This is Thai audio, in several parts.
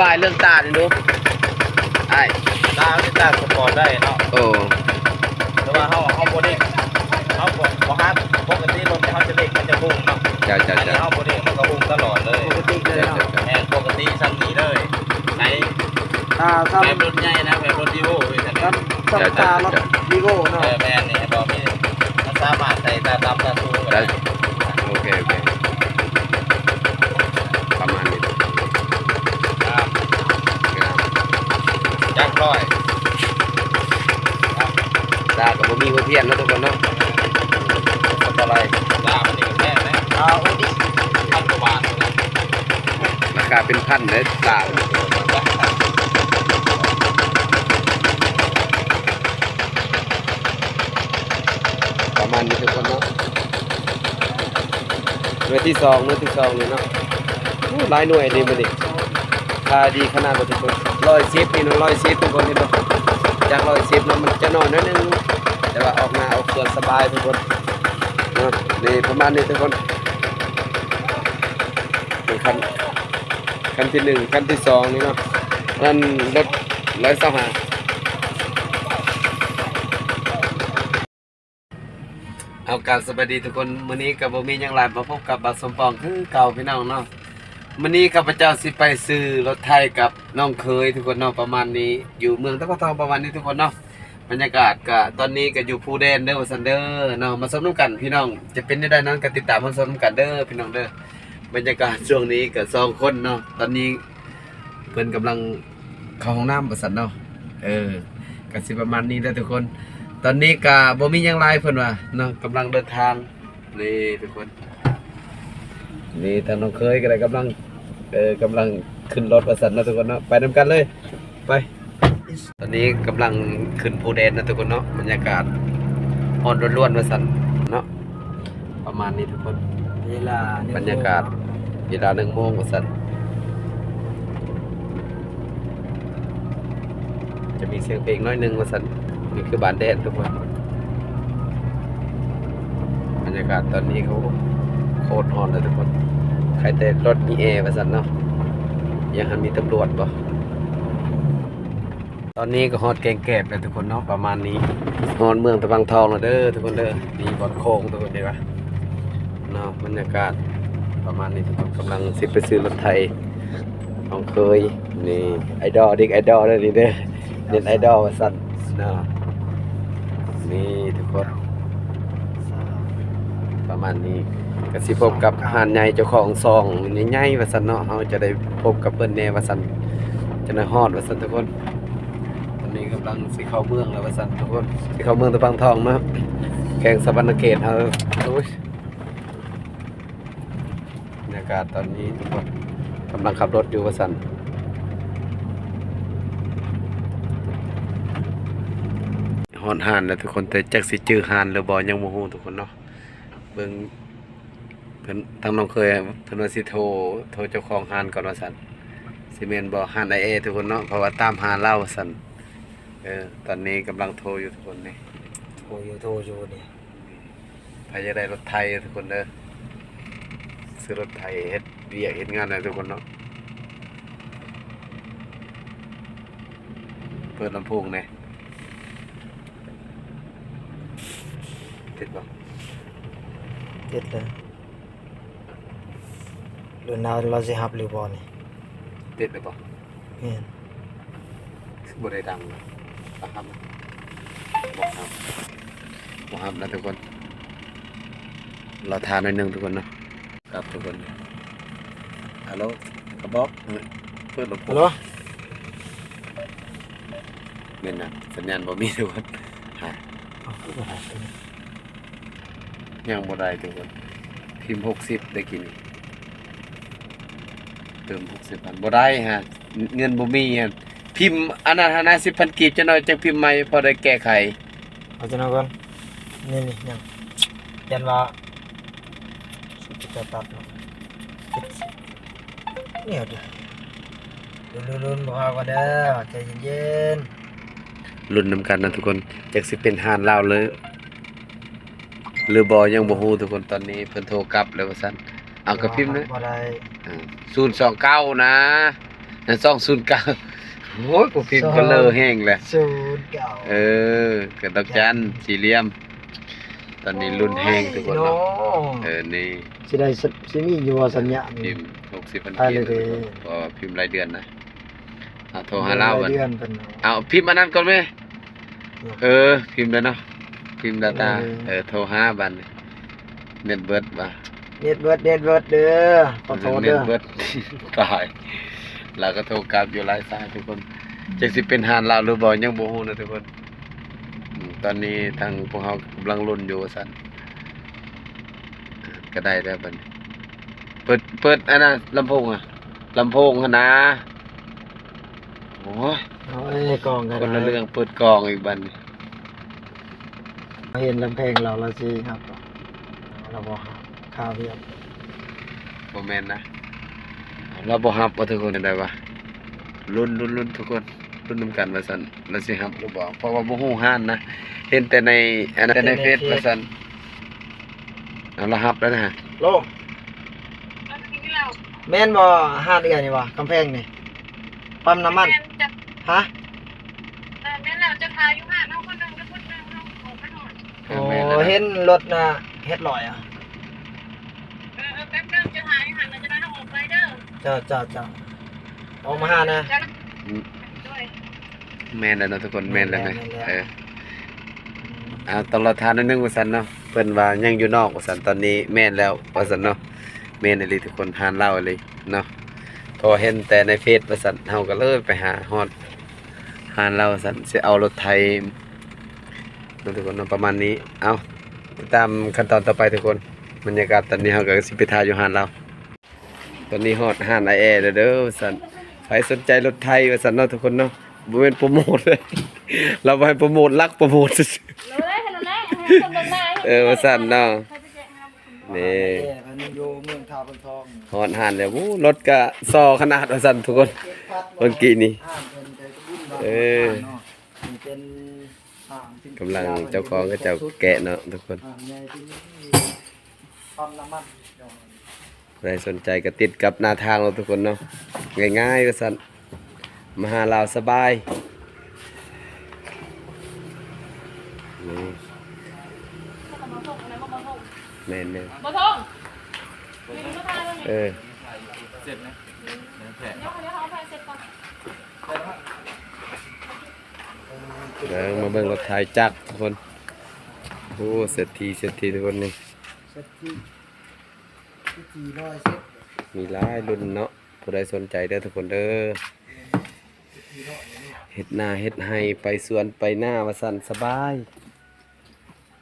บายเรื่องตาดิดูไอ้ตาที่ตาสปอร์ตได้เนาะโอ้แต่ว่าเฮาเฮาบ่ได้เฮาบ่บ่ฮัดปกติรถเฮาจะเล็กมันจะพุ่งเนาะจ้าอัจ้านนี้จ้าเฮาบ่ได้มันก็พุ่งตลอดเลยปกติเลยเนาะแม่นปกติสั่งนี้เลยไหนอ่าครับแบบรถใหญ่นะแบบรถดีโวเว้ยแต่ครับสัมตารถวีโก้เอเนาะอแม่นนี่บ่มีมันสามารถใส่ตาดำตาสูงได้ โอเคโอเคประมาณนี้ ครับ ครับ จักร้อย ตากับบ่มีหัวเทียนนะทุกคนเนาะสปอร์ตอะไรตามันนี่ก็แพงนะอ่าดิพันกว่าบาทราคาเป็นพันเลยตาประมาณนี้ทุกคนเนาะหน่วยที่สองหน่วยที่สองนี่เนาะหลายหน่วยดีมาดิคาดีขนาดบ่ทุกคนร้อยสิบนี่นะร้อยสิบทุกคนนี่เนาะ จากร้อยสิบเนาะมันจะน้อยนิดนึง แต่ว่าออกหน้าออกเครื่องสบายทุกคนเนาะนี่ประมาณนี้ทุกคนนี่คันคันที่หนึ่งคันที่สองนี่เนาะนั่นรถร้อยสองห้าเอาการสวัสดีทุกคนมื้อนี้กับบ่มีหยังหลายมาพบกับบักสมปองคือเก่าพี่น้องเนาะ มื้อนี้ข้าพเจ้าสิไปซื้อรถไทยกับน้องเคยทุกคนเนาะประมาณนี้ อยู่เมืองตะกะทองประมาณนี้ทุกคนเนาะบรรยากาศก็ตอนนี้ก็อยู่ภูแดนเด้อว่าซั่นเด้อเนาะมาสมน้ำกันพี่น้องจะเป็นได้นั้นก็ติดตามมาสมน้ำกันเด้อพี่น้องเด้อบรรยากาศช่วงนี้ก็สองคนเนาะตอนนี้เพิ่นกำลังเข้าห้องน้ำว่าซั่นเนาะเออก็สิประมาณนี้เด้อทุกคน ตอนนี้กะบ่มีหยังหลายเพิ่นว่าเนาะกำลังเดินทางนี่ทุกคนนี่ทางน้องเคยก็ได้กำลัง เออกำลังขึ้นรถประสันนะทุกคนเนาะไปนํกันเลย ไป ตอนนี้กำลังขึ้นภูเดนนะทุกคนเนาะบรรยากาศอ่อนร้วนๆประสันเนาะประมาณนี้ทุกคน เวลาบรรยากาศเวลาหนึ่งโมงประสันจะมีเสียงเพลงน้อยหนึงประสันนี่คือบานแดดทุกคนบรรยากาศตอนนี้เขาโคตรฮอนเลยทุกคน ใครแต่รถมีเอประสันเนาะยังมีตำรวจบ่ตอนนี้ก็ฮอดแกงแกบเลยทุกคนเนาะประมาณนี้ฮอดเมืองตะบังทองแล้วเด้อทุกคนเด้อมีบอลโค้งทุกคนด้อวะเนาะบรรยากาศประมาณนี้ทุกคนกำลังสิไปซื้อรถไทยน้องเคยนี่ไอดอลเด็กไอดอลเลยนี่เด้อเน็ตไอดอลสั่นเนาะนี่ทุกคนประมาณนี้ ก็สิพบกับหานใหญ่เจ้าของซองใหญ่ๆว่าซั่นเนาะเฮาจะได้พบกับเพิ่นแน่ว่าซั่นจะได้ฮอดว่าซั่นทุกคนตอนนี้กำลังสิเข้าเมืองแล้วว่าซั่นทุกคนสิเข้าเมืองตะปังทองมาแข่งสะวรรณเขตเฮาโอ้ยบรรยากาศตอนนี้ทุกคนกำลังขับรถอยู่ว่าซั่นฮอดหานแล้วทุกคนแต่จักสิจื้อหานหรือบ่ยังบ่ฮู้ทุกคนเนาะเบิ่ง พิ่นทางน้องเคยเพิ่นว่าสิโทรโทรเจ้าของห้านก่อนว่าซั่นสิแม่นบ่ห้านไอเอทุกคนเนาะเพราะว่าตามหาเล่าว่าซั่นเออตอนนี้กำลังโทรอยู่ทุกคนนี่โทรอยู่โทรอยู่เนี่ยใครจะได้รถไทยทุกคนเด้อซื้อรถไทยเฮ็ดเวียกเฮ็ดงานอะไรทุกคนเนาะเปิดลำโพงแหน่ติดบ่เจ็ดเลย เดือนหน้าเราจะหับหรือบ่นี่ติดหรือบ่แม่นบ่ได้ดังนะบ่ครับบ่ครับบ่ครับนะทุกคน เราทานหน่อยหนึงทุกคนเนาะครับทุกคนฮัลโหลกระบอกเออเปิดลำโพฮังลโหลเม่นนะสัญญาณบ่มีทุกคนฮะเอาขึ้นมาหาตัวนี้ยังบ่ได้ทุกคนพิมพ์60ได้กี่นี่ เติม60พันบ่ได้ฮะ เงินบ่มีฮะพิมพ์อันนั้นหา50,000กีบจะหน่อยจังพิมพ์ใหม่พอได้แก้ไขเอาจะนอนก่อนนี่นี่ยังยันว่าสุดจะตัดเนาะเนี่ยเดี๋ยวลุ้นๆๆบอกว่าเด้อใจเย็นลุ้นนำกันนะทุกคนจักสิเป็นหานลาวเลยหรือบอยังบ่ฮู้ทุกคนตอนนี้เพิ่นโทรกลับแล้วว่าซั่นๆเอากระพิมพ์นะบ่ได้ 029นะนั่น209โอ้ยกูพิมพ์ก็เลอแห้งแหละศูนย์เก้าเออกระดอกจันสี่เหลี่ยม ตอนนี้รุ่นแห้งทุกคนโน้เนาะเออนี่สิได้สสิมีอยู่ว่าสัญญาพินี่มพ์หกสิบพันไปกีเลยบเด้พอพิมพ์รายเดือนนะเอาโทรหาเราวันเดือนเพิ่นเอาพิมพ์อันนั้นก่อนไหมเออพิมพ์แล้วเนาะพิมพ์ดาตาเออเออโทรหาบันเน็ตเบิร์ดบ่า เน็ตเบิดเน็ตเบิดเด้อขอโทษเน็เด้ตอเบิร์ดตายเราก็โทรกลับอยู่หลายสายทุกคนจักสิเป็นหานลาวหรือบ่ยังบ่ฮู้นะทุกคนอืมตอนนี้ทางพวกเรากำลังลุ้นอยู่ว่าซั่นก็ได้แล้วบัดนี้เปิดเปิดอันน่ะลำโพงอะลำโพงหั่นนะโอ้ยเอาไอ้กองกันคนละเรื่องเปิดกล่องอีกบัดนี้เห็นลำแพงเราและสิครับเราบ่หา ข้าวเรียบบ่แม่นนะ เราบ่ฮับว่าทุกคนได้วะลุ้นลุ้นลุ้นทุกคนลุ้นนํกันว่าซั่นเราสิฮับหรือบ่เพราะว่าบ่ฮู้ห้านนะ เห็นแต่ในอันนั้นแต่ในเฟซว่าซั่นเอาเราฮับแล้วนะฮะโลแม่นบ่ห้าเดือนนี่บ่กำแพงนี่ปั๊มน้ำมันจะฮะเออแม่เราจะพาอยู่ห้าน้องคนหนึงกับคนหนึงน้องออกไปหน่อยเอโอ้อแม่นแล้วนะเห็นรถน่ะเฮ็ดลอยอะ จ้าจ้าจ้าออกมาหานะจะด้วยแม่นแล้วนะทุกคนแม่นแล้วนะแม่นแล้วเออเอาต้องรอทานนิดนึงว่าซั่นเนาะเพิ่นว่ายังอยู่นอกว่าซั่นตอนนี้แม่นแล้วว่าซั่นเนาะแม่นอีหลีทุกคนหานเล่าอีหลีเนาะพอเห็นแต่ในเฟซว่าซั่นเฮาก็เลยไปหาฮอดหานเล่าว่าซั่นสิเอารถไทยเนาะทุกคนเนาะประมาณนี้เอาติดตามขั้นตอนต่อไปทุกคนบรรยากาศตอนนี้เฮาก็สิไปถ่ายอยู่หานเรา ตอนนี้ฮอดหานไอแอร์เด้อเด้อว่าซั่นใครสนใจรถไทยว่าซั่นเนาะทุกคนเนาะบ่แม่นโปรโมทเลย เราบ่ให้โปรโมทลักโปรโมทซื่อรู้ได้ขนาดไหนคนเดินหน้าๆเออว่าซั่นเนาะนี่แย่มันอยู่เมืองทาบนทองฮอดหานแล้วโอ้รถก็ซอขนาดว่าซั่นทุกคนเมื่อกี้นี่ห้างเพิ่นไปบุญบาเออเนาะนี่เป็นห้างสินกำลังเจ้าของก็เจ้าแกะเนาะทุกคน รสนใจก็ติดกับหน้าทางเราทุกคนเนาะง่ายๆว่าซั่นมาหาเราสบายนี่แม่นบ่ทงมีลูกค้าด้วยๆเออเสร็จนะเดี๋ยวแผลเดี๋ยวเดี๋ยวเขาเอาไปเสร็จก่อนเดี๋ยวมาเบิ่งรถไถจักรทุกคนโอ้เศรษฐีเศรษฐีทุกคนนี่เซ็ตที่ที่ สี่ร้อยเซ็ตมีหลายรุ่นเนาะผู้ใดสนใจเด้อทุกคนเด้อเฮ็ดนาเฮ็ดให้ไปสวนไปหน้าว่าซั่นสบาย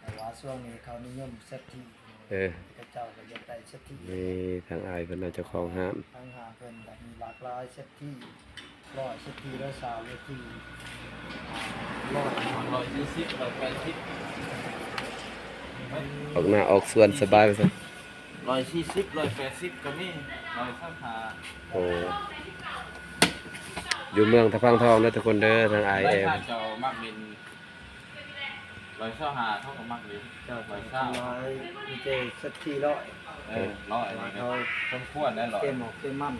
แต่ว่าช่วงนี้เขานิยมเซ็ตที่เออ พระเจ้าก็อยากได้เซ็ตที่นี่ทางอายเพิ่นน่าเจ้าของห้างทางหาเพิ่นแบบมีหลากหลายเซ็ตที่ร้อยเซ็ตที่ร้อยสามเซ็ตที่ร้อยร้อยยี่สิบร้อยแปดสิบออกหน้าออกสวนสบายว่าซั่น ร้อยสี่สิบร้อยแปดสิบก็มีร้อยสามห้าโอ้อยู่เมืองตะพังทองเด้อทุกคนเด้อทางอายร้อเอยมห้าเจ้ามักบินร้อยเช้าหาเท่ากับมักบินเจ้าร้อยเช้าร้อยมีเจเซ็ตที่ร้อยเออร้อยนี่เขาก็สมควรแน่ร้อยเต็มออกเต็มมั่น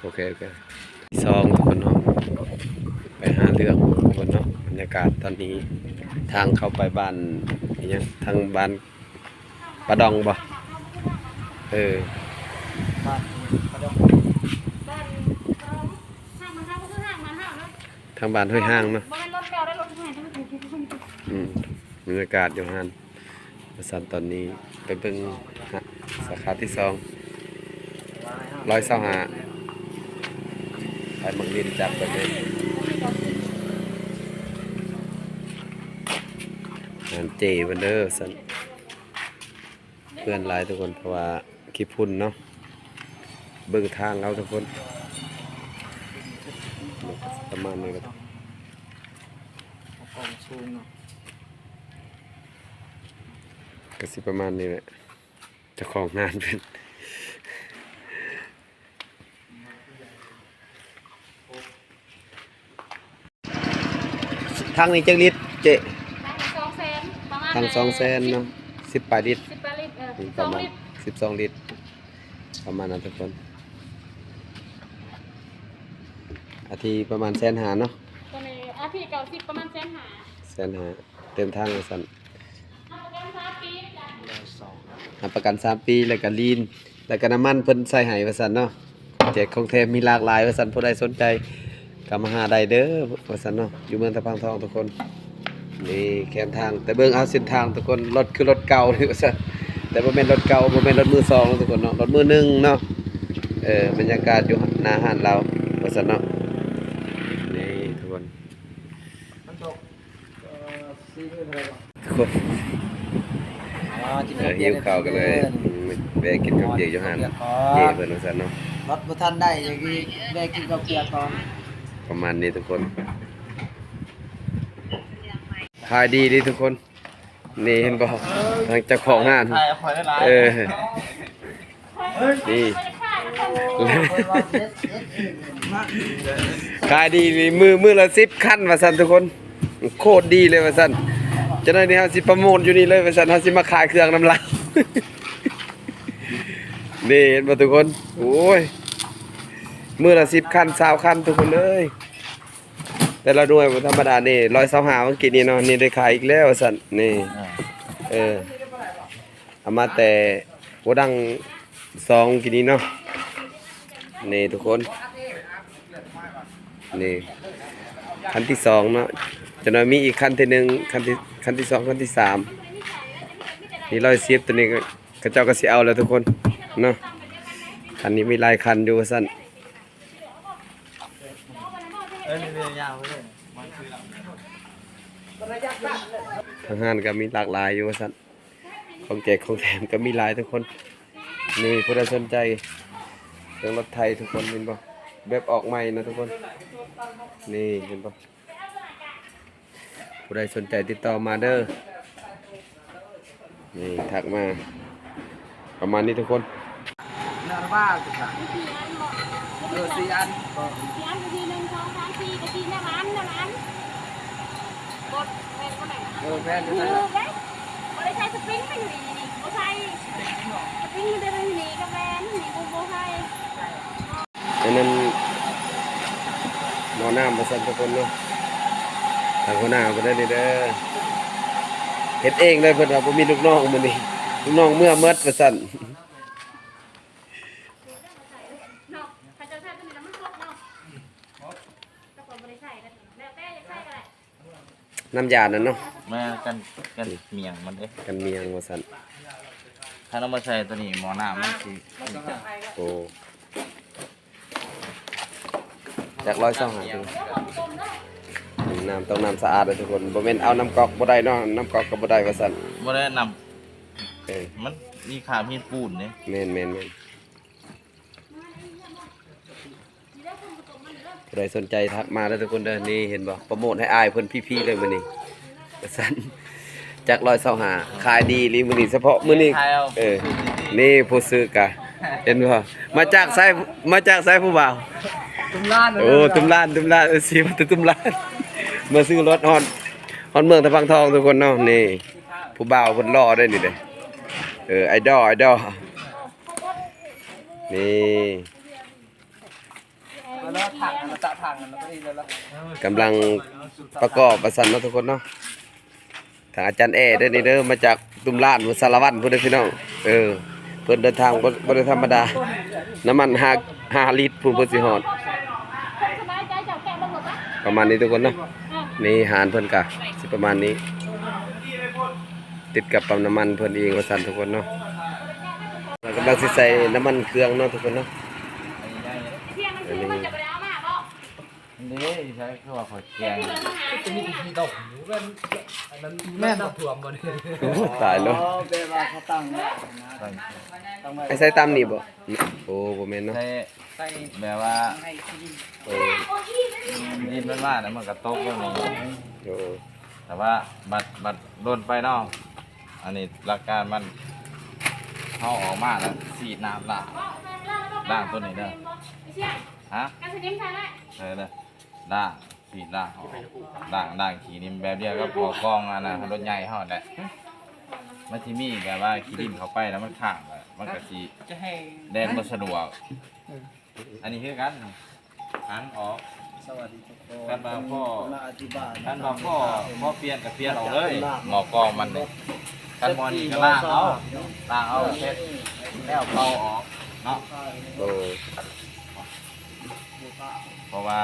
โอเคโอเคซองทุกคนเนาะไปหาเรื่องทุกคนเนาะบรรยากาศตอนนี้ทางเข้าไปบ้านอิห ยังทางบ้านปะดองบ่เออบ้าดองบ้านเออทางบ้านห้วยห้างเนาะบรรถใหม่ทั้งถูกทุกคนอืมบรรยากาศอยู่หันประสันตอนนี้ไปเบิ่งสาขาที่สองร้อยเศร้าหาไปมังดินจับไปเลย งานเจวันเดอร์สันเพื่อนหลายทุกคนเพราะว่าขี้พุ่นเนาะเบิ่งทางเอาทุกคนประมาณนี้ก็เอากองสูงเนาะก็สิประมาณนี้แหละเจ้าของงานเป็นทางนี้จักลิตรเจสองแสน ประมาณทางสองแสนเนาะสิบแปดลิตรสิบแปดลิตรเอออืสิมบปสอระงมาณลิตรสิบสองลิตร ประมาณนั้นทุกคน อาทีประมาณแสนหาเนาะตัวนี้อาทิตย์เก่าสิบประมาณแสนหาแสนหาเต็มทางเลยสันเอาประกันสามปีจ้ะรับประกันสามปีแล้วก็ลีน แล้วก็น้ำมันเพิ่นใส่ให้ว่าซั่นเนาะแจกของแถมมีหลากหลายว่าซั่นผู้ใดสนใจก็มาหาได้เด้อว่าซั่นเนาะอยู่เมืองตะพังทองทุกคน นี่แคมทาง แต่เบิ่งเอาเส้นทางทุกคนรถคือรถเก่าเลยว่าซั่นแต่บ่แม่นรถเก่าบ่แม่นรถมือสองนะทุกคนเนาะรถมือหนึ่งเนาะเออบรรยากาศอยู่หน้าห้านเราว่าซั่นเนาะนี่ทุกคนมันตกเอ่อสี่หมื่นเท่าไหร่บ่ทุกคนอ๋อกินเออหิวข้าวกันเลยอืมแวะกินกับเจอยู่ห้านเจเพิ่นว่าซั่นเนาะรถบ่ทันได้อย่างนี้ได้กินกับเกลือก่อนประมาณนี้ทุกคน ขายดีดีทุกคน นี่เห็นบอกทางเจ้าของงานใช่คอยได้หลายเออ นี่ ขายดีนี่มือมือละสิบขั้นว่าสันทุกคน โคตรดีเลยว่าสันจะได้นี่เฮาสิประโมทอยู่นี่เลยว่าสันเฮาสิมาขายเครื่องน้ำลายนี่เห็นบ่ทุกคน โอ้ยมือละสิบขั้นสาวขั้นทุกคนเลย แต่ละหน่วยบ่ธรรมดานี่ร้อยสาหาเมื่อกี้นี่เนาะนี่ได้ขายอีกแล้วสันนี่เออเอามาแต่โหดังซองกินนี้เนาะนี่ทุกคนนี่ขั้นที่สองเนาะจะน้อยมีอีกขั้นที่หนึ่งขั้นที่ขั้นที่สองขั้นที่สามนี่ร้อยเสียบตัวนี้กระเจ้าก็สิเอาแล้วทุกคนเนาะคันนี้มีลายคันอยู่ว่าสั้น เออนี่ๆยาวไปเลยทางห้านก็มีหลากหลายอยู่สั้นของแจกของแถมก็มีหลายทุกคน นี่ผู้ใดสนใจเรื่องรถไทยทุกคนเห็นบ่แบบออกใหม่นะทุกคน นี่เห็นบ่ผู้ใดสนใจติดต่อมาเด้อ นี่ทักมา ประมาณนี้ทุกคนนาบ้าสิครับเออสี่อันก็ สี่อันก็ทีหนึ่งสองสามสี่ก็ทีหน้าร้านหน้าร้านกดแม่ โอ้แม่ดูนะบ่ได้ใช้สปริงมันอยู่นี่นี่บ่ใช่สปริงมันจะเป็นองนี่กับแม่นนี่บ่บ่ใช่อันนั้นนอน้ำมาสั่นทุกคนเนาะทางคนหน้าบ่ได้เลยเด้อเฮ็ดเองเลยเพื่อนเราผมมีลูกน้องมันนี่ลูกน้องเมื่อเมื่อประสั่น เนาะถ้าเจะใช้ตัวนี้แล้วมันครบเนาะก็บ่ได้ใช้แล้วแล้วแต่จะใช้ก็ได้ น้ำยานั่นเนาะแม่กันกันเมียงมันเด้กันเมียงว่าซั่นถ้าเรามาใส่ตัวนี้หมอหน้ามันสิโอ้จากร้อยสองหาถึงน้ำต้องน้ำสะอาดเลยทุกคนบ่แม่นเอาน้ำกอกบ่ได้เนาะน้ำกอกก็บ่ได้ว่าซั่นบ่ได้นเออำมันมีขามีดปูนเนี่ยแม่นแม่นแม่น ใครสนใจทักมาแล้วทุกคนเด้อนี่เห็นบ่โปรโมทให้อายเพิ่นพี่ๆเลยมื้อนี้ว่าซั่นจากร้อยสองหาขายดีลีมื้อนี้เฉพาะมื้อนี้ทายเอาเออนี่ผู้ซื้อกะเห็นบ่มาจากไสายมาจากไสายผู้บ่าวตุ้มล้านโอ้ตุ้มล้านตุ้มล้านเออสิมาแต่ตุ้มล้านมาซื้อรถฮอดฮอดเมืองตะพังทองทุกคนเนาะนี่ผู้บ่าวเพิ่นรอได้นี่เด้เออไอดอลไอดอลนี่ แล้วถังอันละจะถังอันละพอดีเลยละกำลังประกอบประสันเนาะทุกคนเนาะทางอาจารย์แอเด้อนี่เด้อมาจากตุมลานพุสารวัตรพุ่นเด้อพี่น้องเออเพิ่นเดินทางบ่บ่ได้ธรรมดา น้ำมัน5 5ลิตรพุ่นเพิ่นสิฮอดคนสบายใจเจ้าแกะบ่หมดปะประมาณนี้ทุกคนเนาะอะนี่หารเพิ่นกะสิประมาณนี้ ติดกับปั๊มน้ำมันเพิ่นเองว่าซั่นทุกคนเนาะเรากำลังสิใส่น้ำมันเครื่องเนาะทุกคนเนาะ เที่ยงมันซื้อมันจะไปเอามาบ่ นี่ใช้คือว่าขอแกงจะมีกี่ดอกอยู่กันอันนั้นแม่นถ่วมบ่เนี่ยตายแล้วอ๋อเบลาเขาตั้งไว้นะตั้งไว้ไอ้ใส่ตามนี่บ่โอ้บ่แม่นเนาะใช้ใส่แบบว่าโอ้ดินมันว่าแล้วมันกระตกลงนี่โอ้แต่ว่าบัดบัดโดนไปเนาะอันนี้หลักการมันเข้าออกมาแล้วสีน้ำล้างล้างตัวนี้เด้อฮะการสนิมใช่ไหมเออเลย ด่างสีด่างออกด่างด่างขีนิมแบบเดียวก็พอกล้องอันนะรถใหญ่เท่านั้นแหละมันที่มีแบบว่าขีดินเข้าไปแล้วมันข้างเลยมันก็สิจะให้แดนบ่สะดวก อันนี้คือกันหันออกสวัสดีทุกคนท่านมาพ่อมาอธิบายท่านมาพ่อพ่อเปลี่ยนกับเปลี่ยนออกเลยหมอกองมันนี่ท่านมอนี่ก็ล่างเอาล่างเอาเช็ดแล้วเป่าออกเนาะโอ้เพราะว่า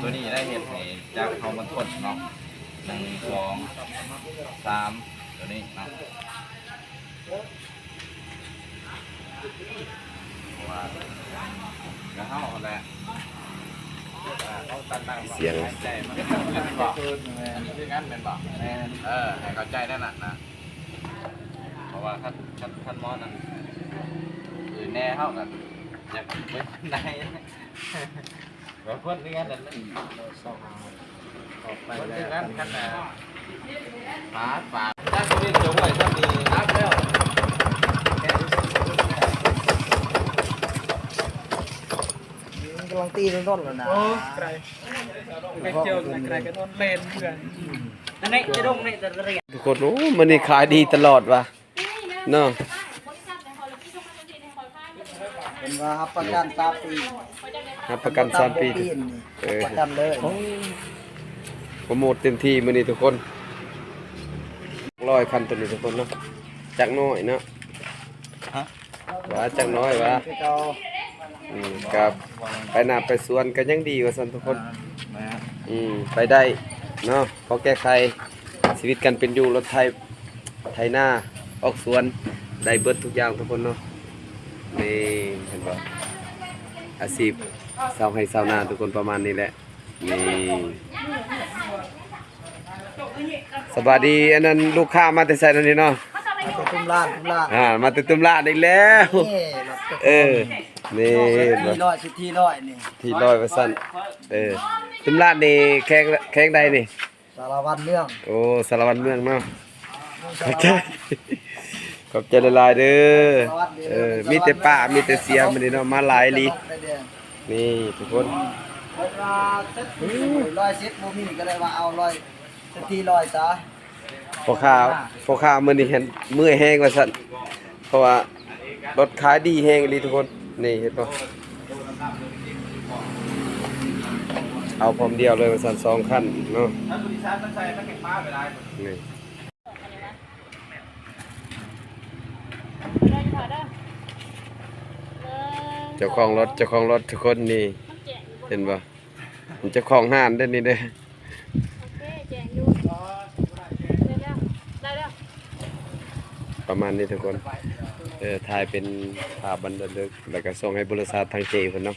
ตัวนี้ได้เห็นให้จากเขามันทดเนาะหนึ่งสองสามตัวนี้เนาะเพราะว่าแล้วเขาอาแหละเขาตัดตั้งเสียงให้ใจมันเป็นบอกอันนี้คืองั้นเป็นบอกเออให้เข้าใจได้น่ะนะเพราะว่าขั้นขั้นขั้นมอนั้นคือแน่เท่ากันอยากเว้น ในแบบคนที่งั้นนั่นสองออกไปคนแล้ที่งั้นขนน่ะฝาฝาถ้าคนนี้จงไว้ถ้ามีนับแล้วกำลังตีต้นๆแล้วนะโอ้ไกลไกลเจียวไกลกันโดนเลนเพื่อนนั่นนี่จะดงนี่จะเรียนทุกคนโอ้มันนี่ขายดีตลอดว่ะเนาะเป็นว่ารับประกันตาปี รับประกันสามปีนี่เออ ประกันเลยโปรโมทเต็มที่มื้อนี้ทุกคนร้อยคันตัวนี้ทุกคนเนาะจักน้อยเนาะว่าจักน้อยว่าคือเราอืมกับไปหน้าไปสวนก็ยังดีกว่าซั่นทุกคนนะฮะอืมไปได้เนาะพอแก้ไขชีวิตกันเป็นอยู่รถไทยไทยหน้าออกสวนได้เบิดทุกอย่างทุกคนเนาะนี่เห็นบ่อาชีพ ชาวไร่ชาวนาทุกคนประมาณนี้แหละนี่สวัสดีอันนั้นลูกค้ามาแต่ไสนั่นนี่เนาะจะตุ้มลาดตุ้มลาดอ่ามาแต่ตุ้มลาดอีกแล้วนี่แบบเออนี่ทีร้อยสิทีร้อยนี่ที่ร้อยเปอร์เซ็นต์เออตุ้มลาดนี่แข้งแข้งใดนี่สารวัตรเรื่องโอ้สารวัตรเมืองเนาะขอบใจขอบใจหลายๆเด้อเออมีแต่ป้ามีแต่เสียมันนี่เนาะมาหลายลี นี่ทุกคนร้อยสิบโมมีก็เลยว่าเอาร้อยสิทีร้อยจ้าพ่อค้าพ่อค้ามื้อนี้เห็นเมื่อยแห้งว่าซั่นเพราะว่ารถขายดีแห้งอีหลีทุกคนนี่เห็นบ่เอาพร้อมเดียวเลยว่าซั่นสองคันเนาะถ้าบริษัทมันใส่มันแข็งป้าไปได้ นี่ เจ้าของรถเจ้าของรถทุกคนนี่เห็นบ่เจ้าของห้านเด้อนี่เด้อประมาณนี้ทุกคนเออถ่ายเป็นภาพบันทึกแล้วก็ส่งให้บริษัททางเจเพิ่นเนาะ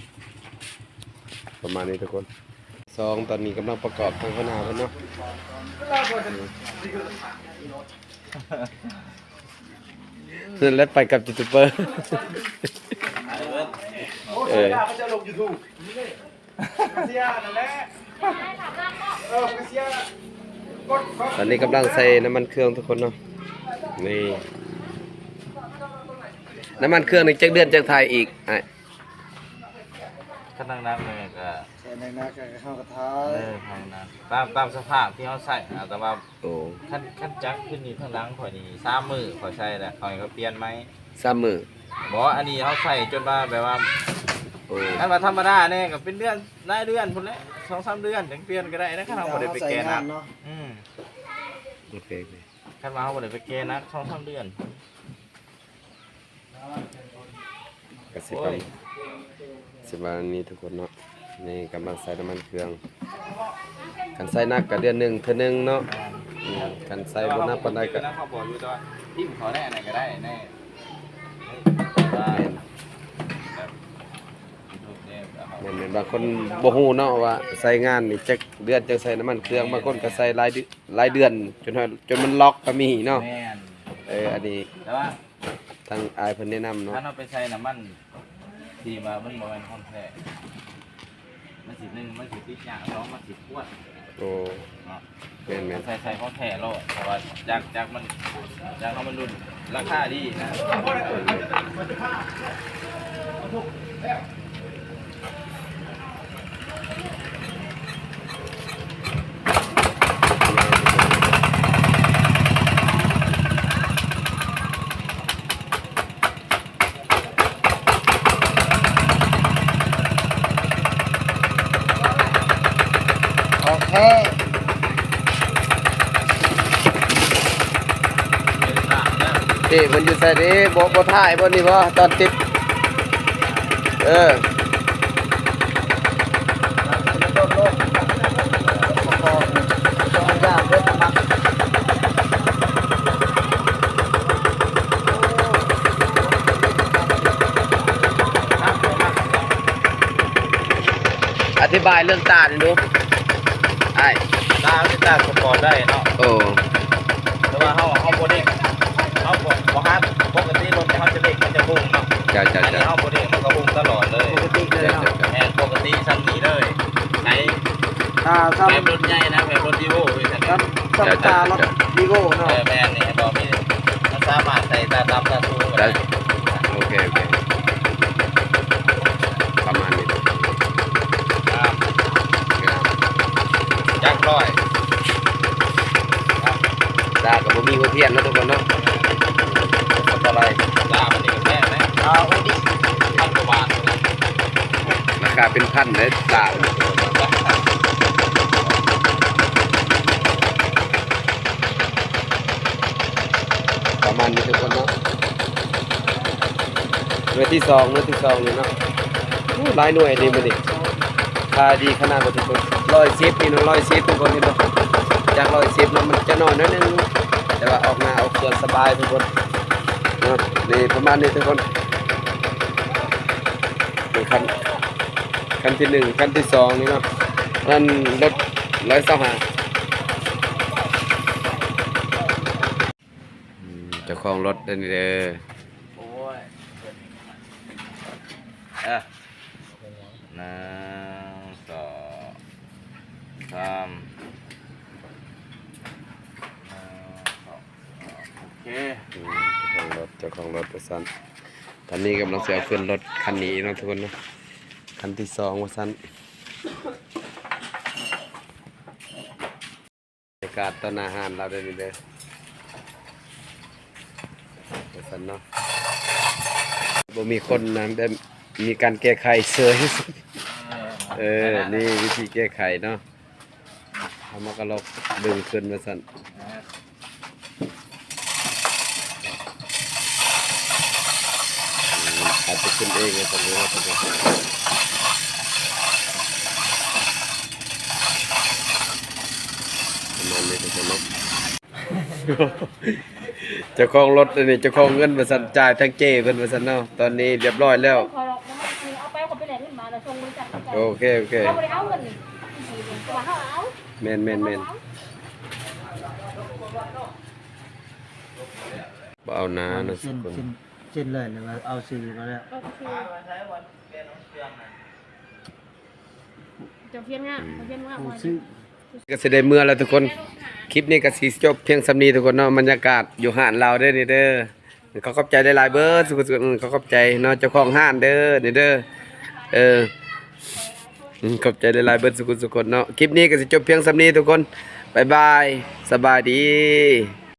ประมาณนี้ทุกคนสองตอนนี้กำลังประกอบทางข้างหน้าเพิ่นเนาะนั่นแหละไปกับ ยูทูบเบอร์เออตอนนี้กำลังใส่น้ำมันเครื่องทุกคนเนาะนี่น้ำมันเครื่องนี่จักเดือนจักถ่ายอีกไอ้ขั้นดังๆเลยก็ใส่ในหน้ากากเข้ากระทะเออทางนั้นตามตามสภาพที่เขาใส่นะแต่ว่าโอ้ขั้นขั้นจักขึ้นนี่ข้างหลังข่อยนี่สามมือข่อยใส่แล้วข่อยก็เปลี่ยนไหมสามมือบอกว่าอันนี้เขาใส่จนว่าแบบว่าโอ้ถ้ามาธรรมดาเนี่ยก็เป็นเดือนได้เดือนพุ่นแหละสองสามเดือนถึงเปลี่ยนก็ได้นะข้าเราบ่ได้ไปแกนนักเนาะอืมโอเคโอเคขั้นมาเขาบ่ได้ไปแกนนักสองสามเดือนกสิประมาณสิประมาณนี้ทุกคนเนาะนี่กำลังใส่น้ำมันเครื่องกันใส่นักก็เดือนหนึ่งเท่านึงเนาะอืมกันใส่บนนักปานใดก็นะเขาบอกอยู่แต่ว่าทิมเขาแน่ไหนก็ได้แน่ได้ แม่น แบบรูป เนี่ยแบบเขาแม่นแม่นบางคนบ่ฮู้เนาะว่าใส่งานนี่จักเดือนจังใส่น้ำมันเครื่องบางคนก็ใส่หลายเดือนหลายเดือน จนว่าจนมันล็อกก็มีเนาะแม่นเอออันนี้แต่ว่าทางอายเพิ่นแนะนำเนาะถ้าเราไปใช้น้ำมันที่มามันบ่แม่นของแท้มันสิหนึ่งมันสิติดยางสองมันสิปวดโอ้เนาะ แม่นแม่นใส่ใส่ของแท้โลดเพราะว่าจากจากมันจากเขามันรุ่นราคาดีนะ แท้ เอ้มันอยู่ใส่นี้บ่บ่ถ่ายบ่นี่บ่ตอนติด เออโดนโลกพอต้องยากเด้อมักอธิบายเรื่องตาหน่อยดูไอ้ตาที่ตาสปอร์ตได้เนาะโอ้ อ่าซ้ำแบบรถใหญ่นะแบบรถดีโวเว้ยท่านซ้ำซ้ำตารถวีโก้เอเนาะอแม่นนี่บ่มีมันสามารถใส่ตาดำตาสูงก็ได้โอเคโอเคประมาณนี้ครับงามจักร้อยตากับบ่มีหัวเทียนเนาะทุกคนเนาะสปอร์ตอะไรลามันนี่ก็แพงนะอ่าโอ้ดิพันกว่าบาทนะราคาเป็นพันเลยตาประ มาณนี้ทุกคนเนาะหน่วยที่สองหน่วยที่สองนี่เนาะหลายหน่วยดีมื้อนี้คาดีขนาดบ่ทุกคน110นี่เนาะ110ทุกคนเห็นบ่จาก110เนาะมันจะน้อยนิดนึงแต่ว่าออกหน้าออกเครื่องสบายทุกคนเนาะนี่ประมาณนี้ทุกคนเป็นคันคันที่หนึ่งคันที่สองนี่เนาะนั่นรถร้อยสหาเจ้า ของรถเด้อนี่เด้อโอ้ยเออหนึ่งสองสามหนึ่งสองโอเคอืมเจ้าของรถเจ้าของรถประสันตอนนี้กำลังเสียขึ้นรถคันนี้เนาะทุกคนเนาะคันที่สองประสันบรรยากาศตอนอาหารเราเด้อนี่เด้อประสัน เนาะบ่มีคนนะได้มีการแก้ไขเสยเออ นี่วิธีแก้ไขเนาะทำมากระลอกดึงขึ้นมาสั่นอืมอาจจะขึ้นเองเลยตรงนี้ว่าตรงนี้ประมาณนี้ทุกคนเนาะ เจ้าของรถอันนี้เจ้าของเงินมาสั่นจ่ายทั้งเจ้เพิ่นมาสั่นเนาะตอนนี้เรียบร้อยแล้วขอหรอกเอาไปคนไปแหล่งขึ้นมาแล้วส่งบริจาคไปโอเคโอเคเขาไม่ได้เอาเงินตัวเขาเอาแมนแมนแมนบ่เอานานะสัเนคนเส้นเส้นเลยเลยว่าเอาซื้อมาแล้วจะเพี้ยนง่ายเพี้ยนง่ายผู้ซื้อ ก็สิได้เมื่อแล้วทุกคน คลิปนี้ก็สิจบเพียงสำนีทุกคนเนาะบรรยากาศอยู่ห้านเราเด้อนี่เด้อเขาขอบใจได้ลายเบิร์ดสุขๆเขาขอบใจเนาะเจ้าของห้านเด้อนี่เด้อเออขอบใจได้ลายเบิร์ดสุขๆเนาะคลิปนี้ก็สิจบเพียงสำนีทุกคนบายบายสบายดี